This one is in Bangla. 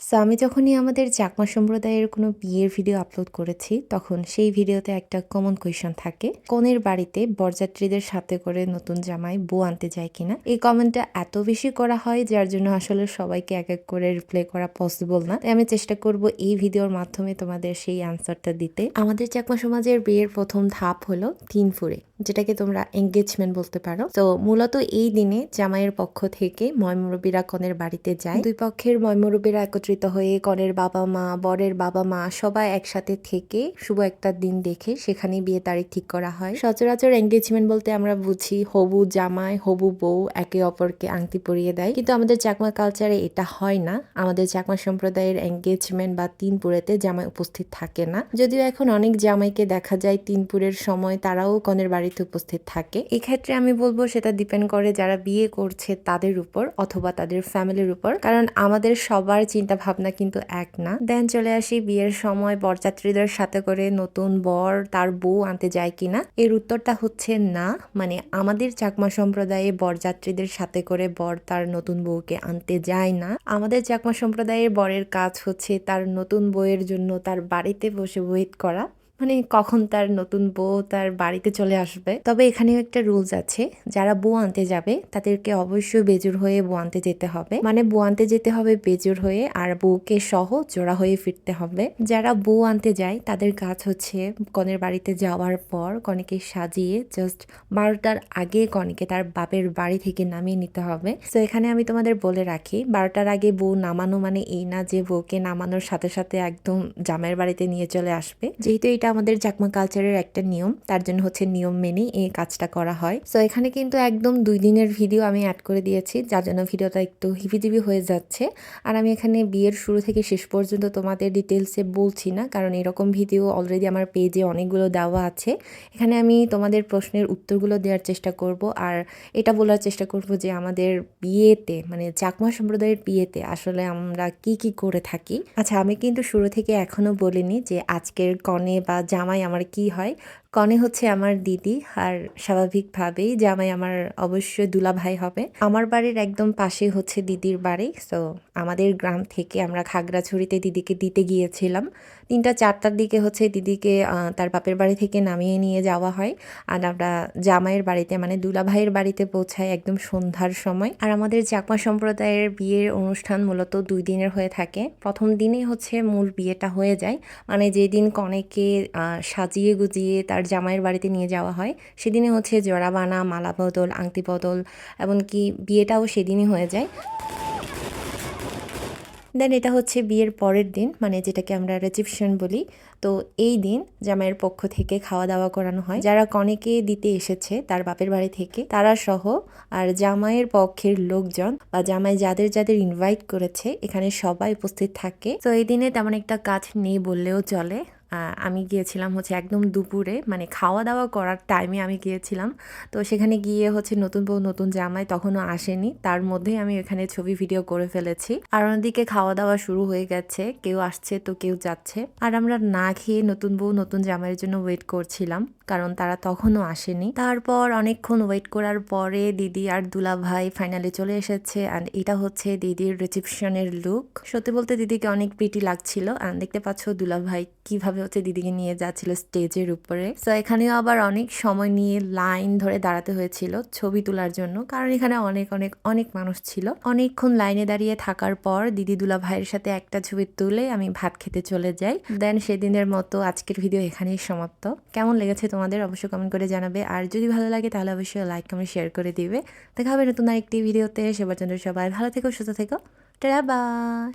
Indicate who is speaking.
Speaker 1: সো আমি যখনই আমাদের চাকমা সম্প্রদায়ের কোনো বিয়ের ভিডিও আপলোড করেছি, তখন সেই ভিডিওতে একটা কমন কোয়েশন থাকে। কনের বাড়িতে বরযাত্রীদের সাথে করে নতুন জামাই বউ আনতে যায় কিনা? এই কমেন্টটা এত বেশি করা হয়, যার জন্য আসলে সবাইকে এক এক করে রিপ্লাই করা পসিবল না। তাই আমি চেষ্টা করব এই ভিডিওর মাধ্যমে তোমাদের সেই আনসারটা দিতে। আমাদের চাকমা সমাজের বিয়ের প্রথম ধাপ হলো তিন ফুরে। যেটাকে তোমরা এঙ্গেজমেন্ট বলতে পারো। তো মূলত এই দিনে জামাইয়ের পক্ষ থেকে ময়মুরব্বীরা কনের বাড়িতে যায়। দুই পক্ষের ময়মুরব্বীরা একত্রিত হয়ে কনের বাবা মা, বরের বাবা মা সবাই একসাথে থেকে শুভ একটা দিন দেখে সেখানে বিয়ে তারিখ ঠিক করা হয়। সচরাচর এঙ্গেজমেন্ট বলতে আমরা বুঝি হবু জামাই, হবু বউ একে অপরকে আংটি পরিয়ে দেয়। কিন্তু আমাদের চাকমা কালচারে এটা হয় না। আমাদের চাকমা সম্প্রদায়ের এঙ্গেজমেন্ট বা তিনপুরেতে জামাই উপস্থিত থাকে না। যদিও এখন অনেক জামাইকে দেখা যায় তিনপুরের সময় তারাও কনের বাড়িতে উপস্থিত থাকে। এক্ষেত্রে আমি বলব সেটা ডিপেন্ড করে যারা বিয়ে করছে তাদের উপর অথবা তাদের ফ্যামিলির উপর। কারণ আমাদের সবার চিন্তা ভাবনা কিন্তু এক না। দেন চলে আসি বিয়ের সময় বরযাত্রীদের সাথে করে নতুন বর তার বউ আনতে যায় কিনা। এর উত্তরটা হচ্ছে না। মানে আমাদের চাকমা সম্প্রদায়ে বরযাত্রীদের সাথে করে বর তার নতুন বউকে আনতে যায় না। আমাদের চাকমা সম্প্রদায়ের বরের কাজ হচ্ছে তার নতুন বউয়ের জন্য তার বাড়িতে বসে ওয়েট করা। মানে কখন তার নতুন বউ তার বাড়িতে চলে আসবে। তবে এখানেও একটা রুলস আছে, যারা বউ আনতে যাবে, তাদেরকে অবশ্যই বেজুর হয়ে বউ আনতে যেতে হবে। মানে বউ আনতে যেতে হবে বেজুর হয়ে, আর বউকে সহ জোড়া হয়ে ফিরতে হবে। যারা বউ আনতে যায়, তাদের কাজ হচ্ছে কনের বাড়িতে যাওয়ার পর কনেকে সাজিয়ে জাস্ট বারোটার আগে কনেকে তার বাপের বাড়ি থেকে নামিয়ে নিতে হবে। তো এখানে আমি তোমাদের বলে রাখি, বারোটার আগে বউ নামানো মানে এই না যে বউকে নামানোর সাথে সাথে একদম জামাইয়ের বাড়িতে নিয়ে চলে আসবে। যেহেতু এটা আমাদের চাকমা কালচারের একটা নিয়ম, তার জন্য হচ্ছে নিয়ম মেনে এই কাজটা করা হয়। সো এখানে কিন্তু একদম দুই দিনের ভিডিও আমি অ্যাড করে দিয়েছি, যার জন্য ভিডিওটা একটু হিবিজিবি হয়ে যাচ্ছে। আর আমি এখানে বিয়ের শুরু থেকে শেষ পর্যন্ত তোমাদের ডিটেলসে বলছি না, কারণ এরকম ভিডিও অলরেডি আমার পেজে অনেকগুলো দেওয়া আছে। এখানে আমি তোমাদের প্রশ্নের উত্তরগুলো দেওয়ার চেষ্টা করব, আর এটা বলার চেষ্টা করব যে আমাদের বিয়েতে মানে চাকমা সম্প্রদায়ের বিয়েতে আসলে আমরা কি কি করে থাকি। আচ্ছা আমি কিন্তু শুরু থেকে এখনও বলিনি যে আজকের কনে বা জামাই আমার কি হয়? কনে হচ্ছে আমার দিদি আর স্বাভাবিকভাবেই জামাই আমার অবশ্যই দুলা ভাই হবে। আমার বাড়ির একদম পাশে হচ্ছে দিদির বাড়ি সো আমাদের গ্রাম থেকে আমরা খাগড়াছড়িতে দিদিকে দিতে গিয়েছিলাম। তিনটা চারটার দিকে হচ্ছে দিদিকে তার বাপের বাড়ি থেকে নামিয়ে নিয়ে যাওয়া হয়। আর আমরা জামাইয়ের বাড়িতে মানে দুলা ভাইয়ের বাড়িতে পৌঁছাই একদম সন্ধ্যার সময়। আর আমাদের চাকমা সম্প্রদায়ের বিয়ের অনুষ্ঠান মূলত দুই দিনের হয়ে থাকে। প্রথম দিনে হচ্ছে মূল বিয়েটা হয়ে যায়। মানে যেদিন কনেকে সাজিয়ে গুজিয়ে তার জামাইয়ের বাড়িতে নিয়ে যাওয়া হয়। সেদিনে হচ্ছে জোড়াবানা মালা বদল আংটি বদল এমনকি বিয়েটাও সেদিনই হয়ে যায়। দেন এটা হচ্ছে বিয়ের পরের দিন মানে যেটাকে আমরা রিসেপশন বলি। তো এই দিন জামাইয়ের পক্ষ থেকে খাওয়া দাওয়া করানো হয়। যারা কনেকে দিতে এসেছে, তার বাপের বাড়ি থেকে, তারা সহ আর জামাইয়ের পক্ষের লোকজন বা জামাই যাদের যাদের ইনভাইট করেছে, এখানে সবাই উপস্থিত থাকে। তো এই দিনে তেমন একটা কাজ নেই বললেও চলে। আমি গিয়েছিলাম হচ্ছে একদম দুপুরে মানে খাওয়া দাওয়া করার টাইমে আমি গিয়েছিলাম। তো সেখানে গিয়ে হচ্ছে নতুন বউ, নতুন জামাই তখনও আসেনি। তার মধ্যেই আমি এখানে ছবি ভিডিও করে ফেলেছি। আর অন্যদিকে খাওয়া দাওয়া শুরু হয়ে গেছে। কেউ আসছে তো কেউ যাচ্ছে। আর আমরা না খেয়ে নতুন বউ, নতুন জামাইয়ের জন্য ওয়েট করছিলাম। কারণ তারা তখনও আসেনি। তারপর অনেকক্ষণ ওয়েট করার পরে দিদি আর দুলা ভাই ফাইনালি চলে এসেছে। অ্যান্ড এটা হচ্ছে দিদির রিসেপশনের লুক সত্যি বলতে দিদিকে অনেক প্রিটি লাগছিল। অ্যান্ড দেখতে পাচ্ছ দুলা ভাই কীভাবে হচ্ছে দিদিকে নিয়ে যাচ্ছিল স্টেজের উপরে। তো এখানেও আবার অনেক সময় নিয়ে লাইন ধরে দাঁড়াতে হয়েছিল ছবি তোলার জন্য। কারণ এখানে অনেক অনেক অনেক মানুষ ছিল। অনেকক্ষণ লাইনে দাঁড়িয়ে থাকার পর দিদি দুলা ভাইয়ের সাথে একটা ছবি তুলে আমি ভাত খেতে চলে যাই। দেন সেদিনের মতো আজকের ভিডিও এখানেই সমাপ্ত। কেমন লেগেছে তোমাদের অবশ্যই কমেন্ট করে জানাবে। আর যদি ভালো লাগে তাহলে অবশ্যই লাইক কমেন্ট শেয়ার করে দিবে। দেখা হবে নতুন আরেকটি ভিডিওতে। সেবার জন্য সবাই ভালো থেকো, সুস্থ থেকো। টেরা বাই